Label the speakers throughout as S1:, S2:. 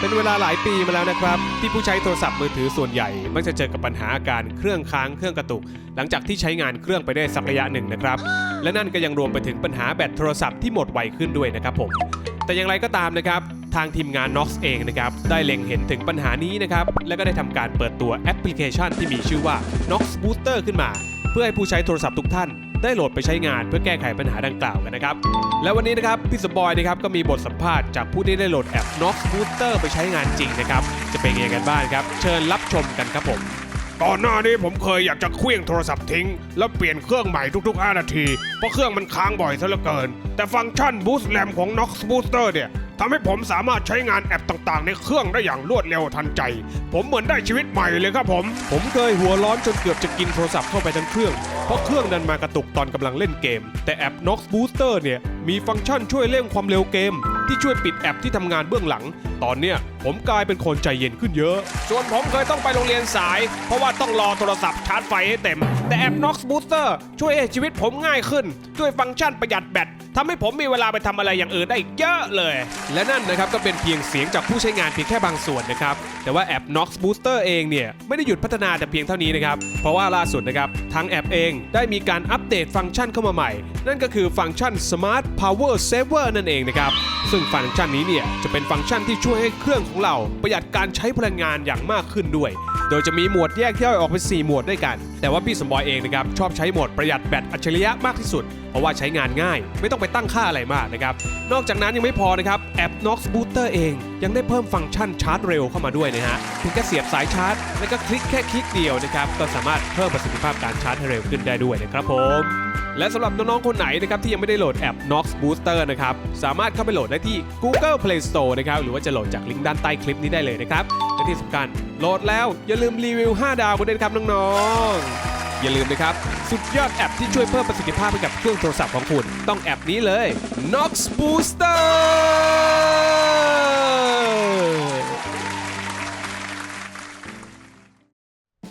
S1: เป็นเวลาหลายปีมาแล้วนะครับ ที่ผู้ใช้โทรศัพท์มือถือส่วนใหญ่ มักจะเจอกับปัญหาอาการเครื่องค้างเครื่องกระตุก หลังจากที่ใช้งานเครื่องไปได้สักระยะหนึ่งนะครับ และนั่นก็ยังรวมไปถึงปัญหาแบตโทรศัพท์ที่หมดไวขึ้นด้วยนะครับผมแต่อย่างไรก็ตามนะครับทางทีมงาน Nox เองนะครับได้เล็งเห็นถึงปัญหานี้นะครับและก็ได้ทำการเปิดตัวแอปพลิเคชันที่มีชื่อว่า Nox Booster ขึ้นมา เพื่อให้ผู้ใช้โทรศัพท์ทุกท่าน ได้โหลดไปใช้งานเพื่อแก้ไขปัญหาดังกล่าวกันนะครับ และวันนี้นะครับพี่สบอยนะครับก็มีบทสัมภาษณ์จากผู้ที่ได้โหลดแอป Nox Booster ไปใช้งานจริงนะครับ จะเป็นยังไงกันบ้างครับ เชิญรับชมกันครับผม
S2: ก่อนหน้านี้ผมเคยอยากจะเคลื่องโทรศัพท์ทิ้ง แล้วเปลี่ยนเครื่องใหม่ทุกๆ 5 นาที เพราะเครื่องมันค้างบ่อยซะเหลือเกิน แต่ฟังก์ชัน Boost RAM ของ Nox Booster เนี่ย ทำให้ผมสามารถใช้งานแอปต่างๆ ในเครื่องได้อย่างรวดเร็วทันใจ ผมเหมือนได้ชีวิตใหม่เลยครับผม
S1: ผมเคยหัวร้อนจนเกือบจะกินโทรศัพท์เข้าไปทั้งเครื่อง เพราะเครื่องดันมากระตุกตอนกำลังเล่นเกม แต่แอป Nox Booster เนี่ยมีฟังก์ชันช่วยเร่งความเร็วเกม ที่ช่วยปิดแอปที่ทำงานเบื้องหลัง ตอนเนี้ยผมกลายเป็นคนใจเย็นขึ้นเยอะ
S2: ส่วนผมเคยต้องไปโรงเรียนสาย เพราะว่าต้องรอโทรศัพท์ชาร์จไฟให้เต็ม แต่แอป Nox Booster ช่วยให้ชีวิตผมง่ายขึ้น ด้วยฟังก์ชันประหยัดแบต ทำให้ผมมีเวลาไปทำอะไรอย่างอื่นได้อีกเยอะเลย
S1: และนั่นนะครับก็เป็นเพียงเสียงจากผู้ใช้งานเพียงแค่บางส่วนนะครับ แต่ว่าแอป Nox Booster เองเนี่ยไม่ได้หยุดพัฒนาแต่เพียงเท่านี้นะครับ เพราะว่าล่าสุดนะครับทางแอปเองได้มีการอัปเดตฟังก์ชันเข้ามาใหม่ นั่นก็คือฟังก์ชัน Smart Power Saver นั่นเองนะครับ ซึ่งฟังก์ชันนี้เนี่ยจะเป็นฟังก์ชันที่ช่วยให้เครื่องของเราประหยัดการใช้พลังงานอย่างมากขึ้นด้วย โดยจะมีหมวดแยกย่อยออกเป็น4หมวดด้วยกัน แต่ว่าพี่สมบอยเองนะครับชอบใช้โหมดประหยัดแบตอัจฉริยะมากที่สุด เพราะว่าใช้งานง่าย ไม่ต้องไปตั้งค่าอะไรมากนะครับ นอกจากนั้นยังไม่พอนะครับแอป Nox Booster เอง ยังได้เพิ่มฟังก์ชันชาร์จเร็วเข้ามาด้วยนะฮะเพียงแค่เสียบสายชาร์จ แล้วก็คลิกแค่คลิกเดียวนะครับก็สามารถเพิ่มประสิทธิภาพการชาร์จให้เร็วขึ้นได้ด้วยนะครับผมและสำหรับน้องๆ คนไหนนะครับที่ยังไม่ได้โหลดแอป Nox Booster นะครับ สามารถเข้าไปโหลดได้ที่ Google Play Store นะครับ หรือว่าจะโหลดจากลิงก์ด้านใต้คลิปนี้ได้เลยนะครับ ที่สำคัญโหลดแล้วอย่าลืมรีวิว 5 ดาวกันด้วยนะครับน้องๆ อย่าลืมนะครับ สุดยอดแอปที่ช่วยเพิ่มประสิทธิภาพให้กับเครื่องโทรศัพท์ของคุณ ต้องแอปนี้เลย Nox Booster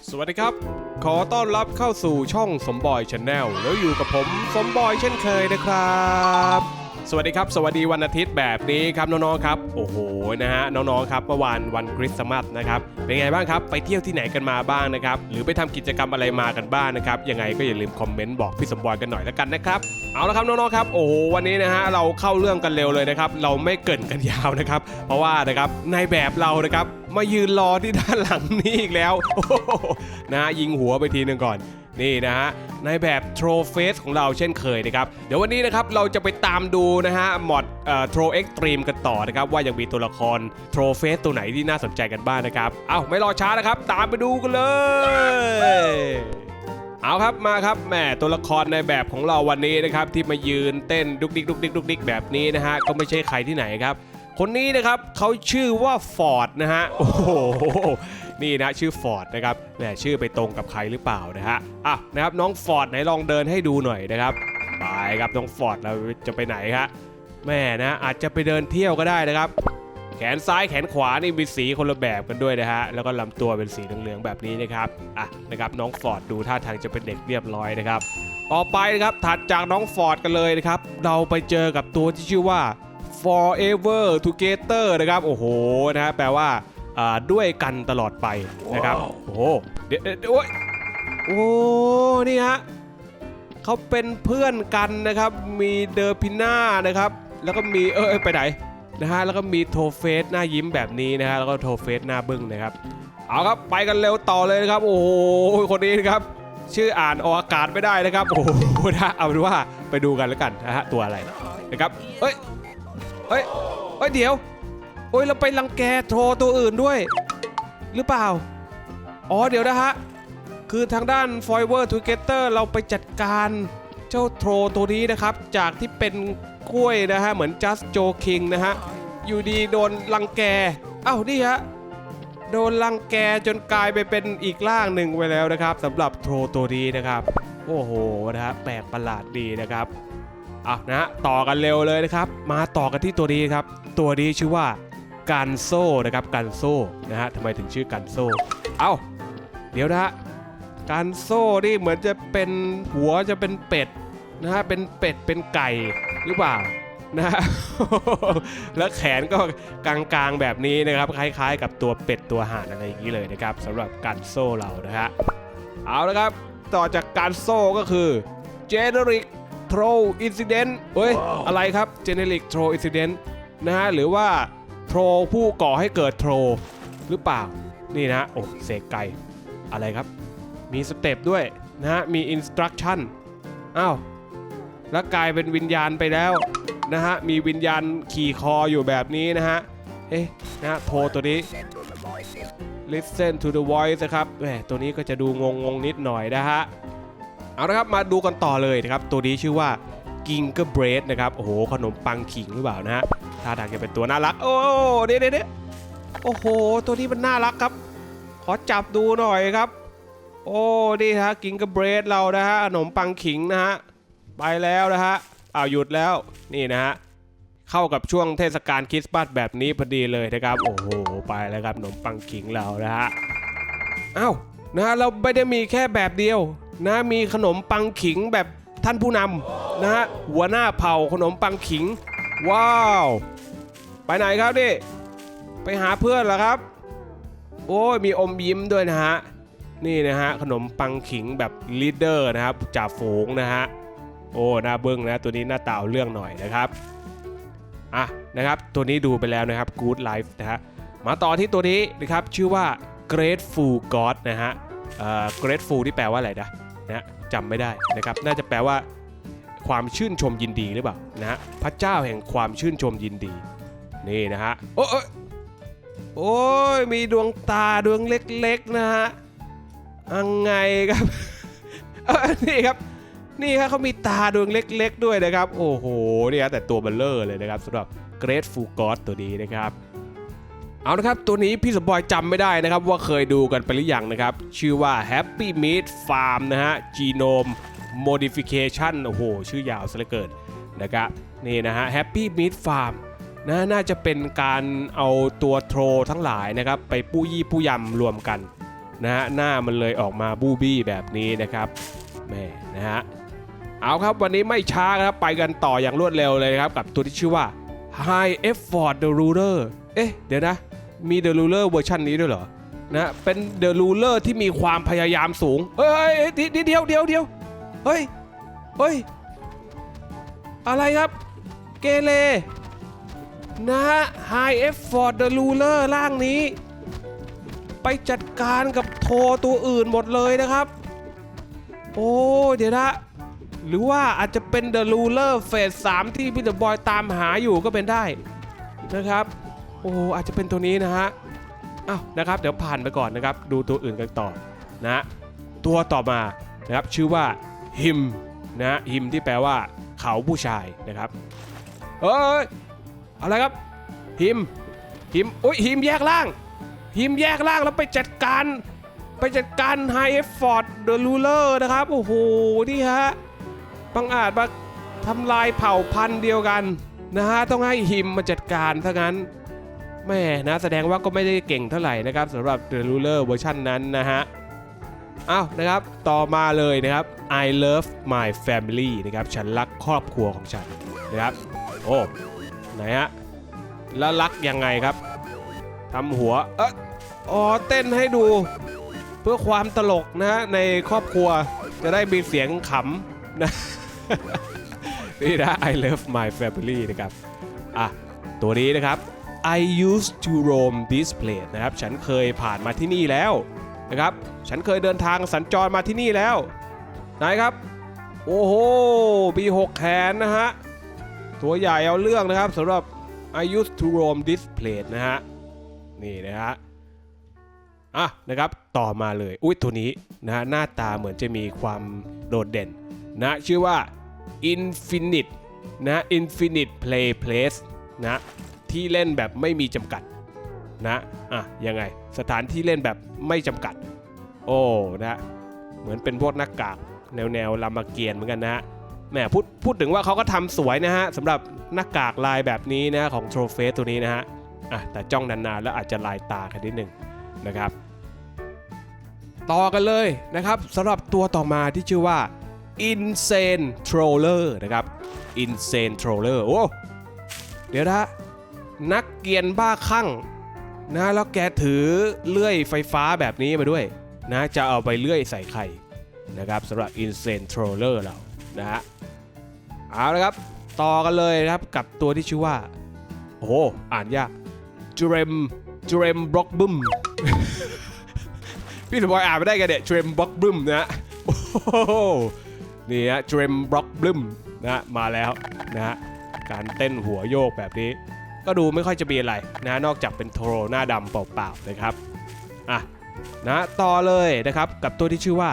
S1: สวัสดีครับ ขอต้อนรับเข้าสู่ช่องสมบอยชาแนลแล้วอยู่กับผมสมบอยเช่นเคยนะครับ สวัสดีครับ สวัสดีวันอาทิตย์แบบนี้ครับน้องๆครับโอ้โหนะฮะน้องๆครับเมื่อวานวันคริสต์มาสนะครับเป็นไงบ้างครับไปเที่ยวที่ไหนกันมาบ้างนะครับหรือไปทำกิจกรรมอะไรมากันบ้างนะครับยังไงก็อย่าลืมคอมเมนต์บอกพี่สมบอยกันหน่อยแล้วกันนะครับเอาละครับน้องๆครับโอ้โหวันนี้นะฮะเราเข้าเรื่องกันเร็วเลยนะครับเราไม่เกินกันยาวนะครับ เพราะว่านะครับในแบบเรานะครับมายืนรอที่ด้านหลังนี้อีกแล้วนะฮะยิงหัวไปทีหนึ่งก่อน นี่นะฮะในแบบโทรเฟสของเราเช่นเคยนะครับ เดี๋ยววันนี้นะครับเราจะไปตามดูนะฮะมอดโทรเอ็กตรีมกันต่อนะครับ ว่ายังมีตัวละครโทรเฟสตัวไหนที่น่าสนใจกันบ้างนะครับ เอ้าไม่รอช้านะครับ ตามไปดูกันเลย เอาครับมาครับแหมตัวละครในแบบของเราวันนี้นะครับ ที่มายืนเต้นดุกดิกดุกดิกดุกดิกแบบนี้นะฮะก็ไม่ใช่ใครที่ไหนครับ คนนี้นะครับเขาชื่อว่าฟอร์ดนะฮะโอ้โห นี่นะชื่อฟอร์ดนะครับแหมชื่อไปตรงกับใครหรือเปล่านะฮะอะนะครับน้องฟอร์ดไหนลองเดินให้ดูหน่อยนะครับไปครับน้องฟอร์ดเราจะไปไหนครับแม่นะอาจจะไปเดินเที่ยวก็ได้นะครับ แขนซ้ายแขนขวานี่มีสีคนละแบบกันด้วยนะฮะแล้วก็ลำตัวเป็นสีเหลืองๆแบบนี้นะครับอะนะครับน้องฟอร์ดดูท่าทางจะเป็นเด็กเรียบร้อยนะครับต่อไปนะครับถัดจากน้องฟอร์ดกันเลยนะครับเราไปเจอกับตัวที่ชื่อว่า forever together นะครับ โอ้โหนะฮะแปลว่าอ่า ด้วยกันตลอดไปนะครับ โอ้โหเดี๋ยวเดี๋ยวโอ้ยโอ้นี่ฮะเขาเป็นเพื่อนกันนะครับ มีเดอร์พิน่านะครับ แล้วก็มีเออเอยไปไหนนะฮะแล้วก็มีโทเฟสหน้ายิ้มแบบนี้นะฮะแล้วก็โทเฟสหน้าบึ้งนะครับเอาครับไปกันเร็วต่อเลยนะครับ โอ้โหคนนี้นะครับ ชื่ออ่านออกอากาศไม่ได้นะครับโอ้โหนะเอาเป็นว่าไปดูกันแล้วกันนะฮะตัวอะไรนะครับเฮ้ยเฮ้ยเฮ้ยเดี๋ยว โอ้ยเราไปรังแกโทรตัวอื่นด้วย หรือเปล่า อ๋อเดี๋ยวนะฮะ คือทางด้าน f o r e v e r Together เราไปจัดการเจ้าโทรตัวนี้นะครับ จากที่เป็นกล้วยนะฮะ เหมือน Just Joe King นะฮะ อยู่ดีโดนรังแกเอ้านี่ฮะ โดนรังแกจนกลายไปเป็นอีกร่างหนึ่งไปแล้วนะครับสำหรับโทรตัวนี้นะครับ โอ้โหนะฮะแปลกประหลาดดีนะครับอะนะฮะต่อกันเร็วเลยนะครับ มาต่อกันที่ตัวนี้ครับ ตัวนี้ชื่อว่า กันโซ่นะครับกันโซ่นะฮะทำไมถึงชื่อกันโซ่ เอ้าเดี๋ยวนะฮะการโซ่นี่เหมือนจะเป็นหัวจะเป็นเป็ดนะฮะเป็นเป็ดเป็นไก่หรือเปล่านะฮะแล้วแขนก็กลางๆแบบนี้นะครับคล้ายๆ กับตัวเป็ดตัวห่านอะไรอย่างนี้เลยนะครับสำหรับการโซ่เรานะฮะเอาละครับต่อจากการโซ่ก็คือ generic throw incident เฮ้ย อะไรครับ generic throw incident นะฮะหรือว่า throw ผู้ก่อให้เกิด throw หรือเปล่า นี่นะ โอ้เสกไก่อะไรครับ มีสเต็ปด้วยนะฮะ มี instruction อ้าว แล้วกลายเป็นวิญญาณไปแล้วนะฮะ มีวิญญาณขี่คออยู่แบบนี้นะฮะ เอ๊ะนะฮะโทรตัวนี้ listen to the voice นะครับแหมตัวนี้ก็จะดูงงงนิดหน่อยนะฮะ เอาละครับมาดูกันต่อเลยนะครับ ตัวนี้ชื่อว่า Ginger Bread นะครับ โอ้โห ขนมปังขิงหรือเปล่านะฮะ ท่าทางจะเป็นตัวน่ารัก โอ้เด้เด้เด้โอ้โห ตัวนี้มันน่ารักครับ ขอจับดูหน่อยครับ โอ้นี่ฮะ Ginger Bread เรานะฮะขนมปังขิงนะฮะ ไปแล้วนะฮะเอาหยุดแล้ว นี่นะฮะ เข้ากับช่วงเทศกาลคริสต์มาสแบบนี้พอดีเลยนะครับ โอ้โห ไปแล้วครับขนมปังขิงเรานะฮะอ้าวนะฮะเราไม่ได้มีแค่แบบเดียวนะมีขนมปังขิงแบบท่านผู้นำนะฮะหัวหน้าเผ่าขนมปังขิง ว้าว ไปไหนครับดิไปหาเพื่อนเหรอครับ โอ้ยมีอมยิ้มด้วยนะฮะ นี่นะฮะ ขนมปังขิงแบบลีดเดอร์นะครับจ่าฝูงนะฮะ โอ้หน้าเบิ้งนะ ตัวนี้หน้าตาเอาเรื่องหน่อยนะครับอะนะครับ ตัวนี้ดูไปแล้วนะครับ Good Life นะฮะ มาต่อที่ตัวนี้นะครับ ชื่อว่า Grateful God นะฮะเอ่อ Grateful ที่แปลว่าอะไรนะนะจำไม่ได้นะครับ น่าจะแปลว่าความชื่นชมยินดีหรือเปล่า นะฮะพระเจ้าแห่งความชื่นชมยินดี นี่นะฮะโอ้ยโอ้ยมีดวงตาดวงเล็กๆนะฮะยังไงครับออนี่ครับนี่ครับเขามีตาดวงเล็ก ๆ ด้วยนะครับ โอ้โหเนี่ยแต่ตัวเบลเลอร์เลยนะครับสำหรับ Grateful God ตัวนี้นะครับ เอาละครับตัวนี้พี่สมบอยจำไม่ได้นะครับ ว่าเคยดูกันไปหรือยังนะครับ ชื่อว่า Happy Meat Farm นะฮะ Genome Modification โอ้โห ชื่อยาวซะเหลือเกิน นะครับนี่นะฮะ Happy Meat Farm นะน่าจะเป็นการเอาตัวโทรทั้งหลายนะครับไปปู้ยี่ปู้ยำรวมกันนะฮะหน้ามันเลยออกมาบูบี้แบบนี้นะครับแม่นะฮะเอาครับวันนี้ไม่ช้าครับไปกันต่ออย่างรวดเร็วเลยครับ กับตัวที่ชื่อว่า High Effort The Ruler เอ๊ะ เดี๋ยวนะ มี The Ruler เวอร์ชันนี้ด้วยเหรอนะเป็น The Ruler ที่มีความพยายามสูง เฮ้ยเดี๋ยวเดี๋ยวเดี๋ยวเฮ้ยเฮ้ย อะไรครับ เกเรนะฮะ High Effort The Ruler ร่างนี้ ไปจัดการกับโทตัวอื่นหมดเลยนะครับ โอ้ เดี๋ยวนะหรือว่าอาจจะเป็น The Ruler เฟส3ที่พี่เดอะบอยตามหาอยู่ก็เป็นได้นะครับ โอ้อาจจะเป็นตัวนี้นะฮะอ้าวนะครับ เดี๋ยวผ่านไปก่อนนะครับ ดูตัวอื่นกันต่อนะตัวต่อมานะครับชื่อว่าฮิมนะฮิมที่แปลว่า เขาผู้ชายนะครับเอ้ยอะไรครับฮิมฮิมโอ้ยฮิมแยกล่างฮิมแยกล่างแล้วไปจัดการ ไปจัดการไฮเอฟฟอร์ดเดอะรูเลอร์นะครับ โอ้โหนี่ฮะบังอาจมาทำลายเผ่าพันธุ์เดียวกันนะฮะต้องให้ฮิมมาจัดการซะงั้นแม่นะแสดงว่าก็ไม่ได้เก่งเท่าไหร่นะครับสำหรับ The Ruler เวอร์ชันนั้นนะฮะ อ้าวนะครับ ต่อมาเลยนะครับ I love my family นะครับ ฉันรักครอบครัวของฉันนะครับ โอ้ ไหนฮะ แล้วรักยังไงครับทำหัว เอออ๋อ เต้นให้ดู เพื่อความตลกนะฮะ ในครอบครัวจะได้มีเสียงขำนะ นี่นะ I love my family นะครับ อะ ตัวนี้นะครับ I used to roam this place นะครับ ฉันเคยผ่านมาที่นี่แล้ว นะครับ ฉันเคยเดินทางสัญจรมาที่นี่แล้ว ไหนครับ โอ้โหมีหกแขนนะฮะ ตัวใหญ่เอาเรื่องนะครับสำหรับ I used to roam this place นะฮะ นี่นะฮะ อะนะครับ ต่อมาเลย อุ้ยตัวนี้นะฮะหน้าตาเหมือนจะมีความโดดเด่นนะชื่อว่า Infinite นะ Infinite Play Place นะที่เล่นแบบไม่มีจำกัด นะอะยังไงสถานที่เล่นแบบไม่จำกัด โอ้นะเหมือนเป็นพวกหน้ากากแนวแนวๆรามาเกียรติเหมือนกันนะฮะแหมพูดพูดถึงว่าเขาก็ทำสวยนะฮะสำหรับหน้ากากลายแบบนี้นะของโทรเฟสตัวนี้นะฮะอะแต่จ้องนานๆแล้วอาจจะลายตากันนิดนึงนะครับ ต่อกันเลยนะครับสำหรับตัวต่อมาที่ชื่อว่า Insane Troller นะครับ Insane Troller โอ้เดี๋ยวนะนักเกียนบ้าคลั่ง นะแล้วแกถือเลื่อยไฟฟ้าแบบนี้มาด้วยนะจะเอาไปเลื่อยใส่ไข่นะครับสำหรับ Insane Troller เรานะฮะเอาละครับ ต่อกันเลยนะครับกับตัวที่ชื่อว่า โอ้โห อ่านยากจูเรมจูเรมบล็อกบึมพี่สมบอยอ่านไม่ได้กันเนี่ยจูเรมบล็อกบึมนะฮะโอ้โหนี่ฮะจูเรมบล็อกบึมนะฮะมาแล้วนะฮะการเต้นหัวโยกแบบนี้ ก็ดูไม่ค่อยจะมีอะไรนะนอกจากเป็นโทรหน้าดำเปล่าๆนะครับอะนะต่อเลยนะครับกับตัวที่ชื่อว่า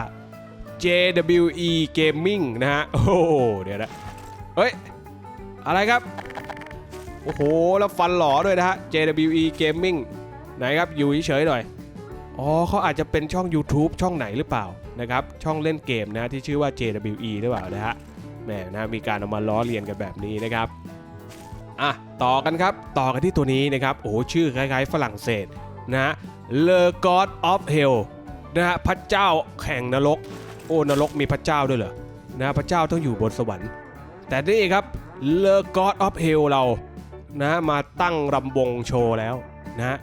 S1: JWE Gaming นะฮะโอ้เดี๋ยวนะเฮ้ย อะไรครับ โอ้โห แล้วฟันหล่อด้วยนะฮะ JWE Gaming ไหนครับ อยู่เฉยๆหน่อย อ๋อเขาอาจจะเป็นช่อง YouTube ช่องไหนหรือเปล่านะครับ ช่องเล่นเกมนะที่ชื่อว่า JWE หรือเปล่านะฮะแหมนะมีการเอามาล้อเลียนกันแบบนี้นะครับ อะต่อกันครับ ต่อกันที่ตัวนี้นะครับโอ้ชื่อคล้ายๆฝรั่งเศสนะฮะ Le God of Hell นะฮะพระเจ้าแห่งนรก โอ้นรกมีพระเจ้าด้วยเหรอนะพระเจ้าต้องอยู่บนสวรรค์ แต่นี่ครับ Le God of Hell เรานะมาตั้งรำวงโชว์แล้วนะ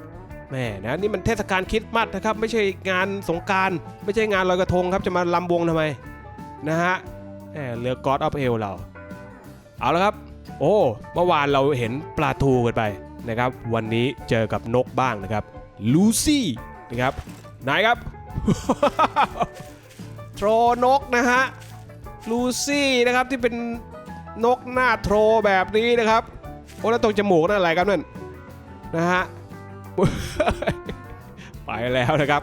S1: แม่นะนี่มันเทศกาลคริสต์มาสนะครับ ไม่ใช่งานสงกรารไม่ใช่งานลอยกระทงครับจะมาลำวงทำไมนะฮะแหมเรือ God of Hell เรา เอาละครับ โอ้เมื่อวานเราเห็นปลาทูกันไปนะครับ วันนี้เจอกับนกบ้างนะครับลูซี่นะครับไหนครับโทรนกนะฮะลูซี่นะครับที่เป็นนกหน้าโทรแบบนี้นะครับโอ้แล้วตรงจมูกนั่นอะไรครับนั่นนะฮะไปแล้วนะครับ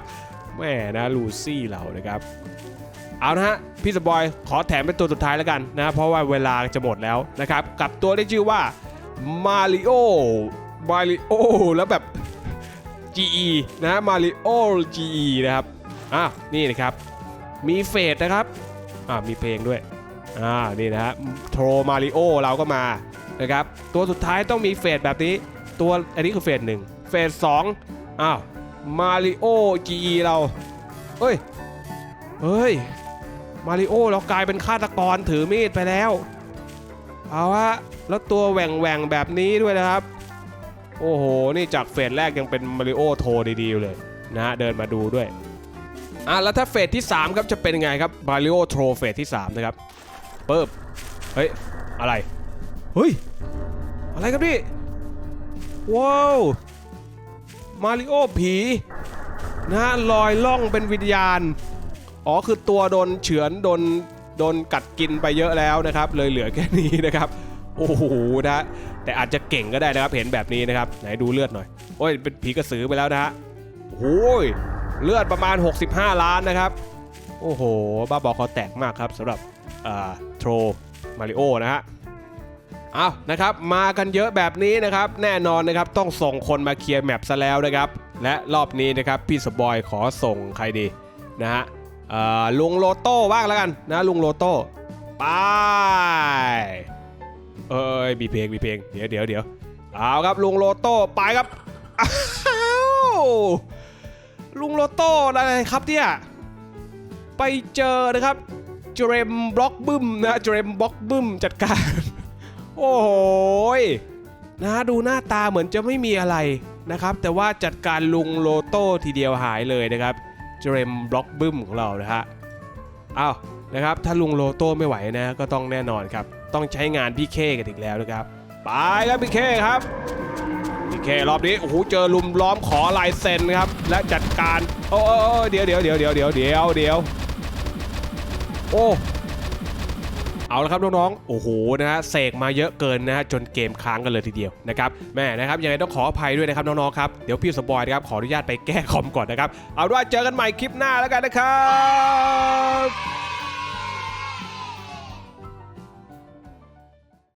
S1: แม่นะลูซี่เรานะครับ เอานะฮะพี่สปอยขอแถมเป็นตัวสุดท้ายแล้วกันนะเพราะว่าเวลาจะหมดแล้วนะครับ กับตัวที่ชื่อว่ามาริโอมาริโอแล้วแบบ GE นะมาริโอ GE นะครับอะนี่นะครับ มีเฟสนะครับอ่ามีเพลงด้วยอ่านี่นะฮะโทรมาริโอเราก็มานะครับ ตัวสุดท้ายต้องมีเฟสแบบนี้ ตัวอันนี้คือเฟสหนึ่งเฟสสองอ้าวมาริโอ GE เราเฮ้ย เฮ้ย มาริโอเรากลายเป็นฆาตกรถือมีดไปแล้ว เอาฮะแล้วตัวแหว่งแหว่งแบบนี้ด้วยนะครับ โอ้โห นี่จากเฟสแรกยังเป็นมาริโอโทรดีๆเลยนะ เดินมาดูด้วยอะแล้วถ้าเฟสที่ 3 ครับจะเป็นไงครับมาริโอโทรเฟสที่ 3 นะครับเปิบเฮ้ย อะไร เฮ้ย อะไรครับนี่ ว้าว มาริโอผี นะฮะลอยล่องเป็นวิญญาณ อ๋อคือตัวโดนเฉือนโดนโดนกัดกินไปเยอะแล้วนะครับ เลยเหลือแค่นี้นะครับโอ้โหนะแต่อาจจะเก่งก็ได้นะครับเห็นแบบนี้นะครับไหนดูเลือดหน่อยโอ้ยเป็นผีกระสือไปแล้วนะฮะโอ้ยเลือดประมาณ 65 ล้านนะครับโอ้โหบ้าบอคอแตกมากครับสำหรับโทรมาริโอนะฮะเอานะครับมากันเยอะแบบนี้นะครับ แน่นอนนะครับต้องส่งคนมาเคลียร์แมปซะแล้วนะครับ และรอบนี้นะครับพี่สปอยขอส่งใครดีนะฮะ ลุงโลโต้บ้างแล้วกันนะลุงโลโต้ไปเอ้ยมีเพลงมีเพลงเดี๋ยวเดี๋ยวเดี๋ยวเอาครับลุงโลโต้ไปครับลุงโลโต้อะไรครับเนี่ยไปเจอนะครับเจเรมบล็อกบึ้มนะเจเรมบล็อกบึ้มจัดการ โอ้โหยนะดูหน้าตาเหมือนจะไม่มีอะไรนะครับ แต่ว่าจัดการลุงโลโต้ทีเดียวหายเลยนะครับ เจเรมบล็อกบึ้มของเรานะฮะอ้าวนะครับถ้าลุงโลโต้ไม่ไหวนะ ก็ต้องแน่นอนครับ ต้องใช้งานพี่เคกันอีกแล้วนะครับไปครับพี่เคครับพี่เครอบนี้โอ้โหเจอลุมล้อมขอลายเซ็นครับ และจัดการโอ้เดี๋ยวเดี๋ยวเดี๋ยวเดี๋ยวเดี๋ยวเดี๋ยวเดี๋ยวโอ้ เอาละครับน้องๆโอ้โหนะฮะเสกมาเยอะเกินนะฮะจนเกมค้างกันเลยทีเดียวนะครับแม่นะครับยังไงต้องขออภัยด้วยนะครับน้องๆครับเดี๋ยวพี่สปอยนะครับขออนุญาตไปแก้คอมก่อนนะครับเอาด้วยเจอกันใหม่คลิปหน้าแล้วกันนะครับ